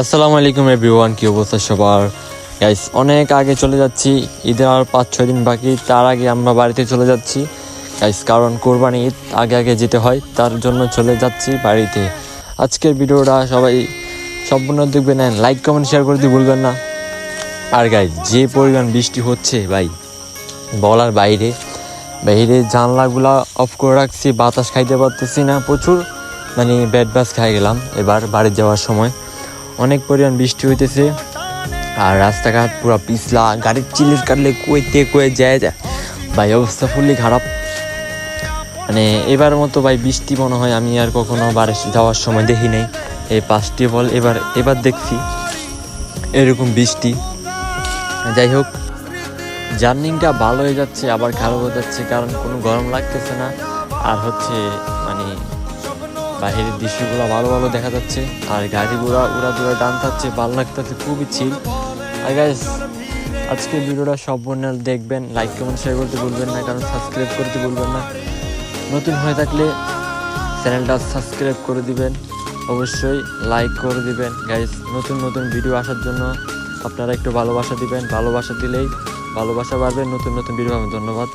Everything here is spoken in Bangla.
আসসালামু আলাইকুম এভরিওয়ান, কি অবস্থা সবার? গাইস অনেক আগে চলে যাচ্ছি, ঈদের আর পাঁচ, ছয় দিন বাকি, তার আগে আমরা বাড়িতে চলে যাচ্ছি। গাইস কারণ কোরবানি ঈদ আগে আগে যেতে হয়, তার জন্য চলে যাচ্ছি বাড়িতে। আজকের ভিডিওটা সবাই সম্পূর্ণ দেখবেন লাইক কমেন্ট শেয়ার করতে ভুলবেন না। আর গাইস যে পরিমাণ বৃষ্টি হচ্ছে, ভাই, বলার বাইরে বাইরে জানলাগুলা অফ করে রাখছি, বাতাস খাইতে পারতেছি না প্রচুর। মানে ব্যাড বাস খাই গেলাম, এবার বাড়ি যাওয়ার সময়। অনেক পরিমাণ বৃষ্টি হইতেছে। আর রাস্তাঘাট পুরো পিছলা, গাড়ির চিলির কাটলে কইতে কয়ে যায় যায়। ভাই, অবস্থা ফুললি খারাপ। মানে এবার মতো ভাই বৃষ্টি মনে হয় আমি আর কখনো বাড়ি যাওয়ার সময় দেখি নাই। এই পাঁচটি বল এবার এবার দেখছি। এরকম বৃষ্টি। যাই হোক, জার্নিংটা ভালো হয়ে যাচ্ছে, আবার খারাপ হয়ে যাচ্ছে, কারণ কোনো গরম লাগতেছে না। আর হচ্ছে মানে বাহিরের দৃশ্যগুলো ভালো ভালো দেখা যাচ্ছে। আর গাড়িগুলো উড়া দুরা ডান থাকছে ভালো লাগতেছে খুবই চিল আর গাইস আজকে ভিডিওটা সম্পূর্ণ দেখবেন লাইক কমেন্ট শেয়ার করতে ভুলবেন না, কারণ সাবস্ক্রাইব করতে ভুলবেন না। নতুন হয়ে থাকলে চ্যানেলটা সাবস্ক্রাইব করে দিবেন। অবশ্যই লাইক করে দিবেন। গাইস নতুন নতুন ভিডিও আসার জন্য আপনারা একটু ভালোবাসা দিবেন। ভালোবাসা দিলেই ভালোবাসা বাড়বে। নতুন নতুন ভিডিও আমি ধন্যবাদ।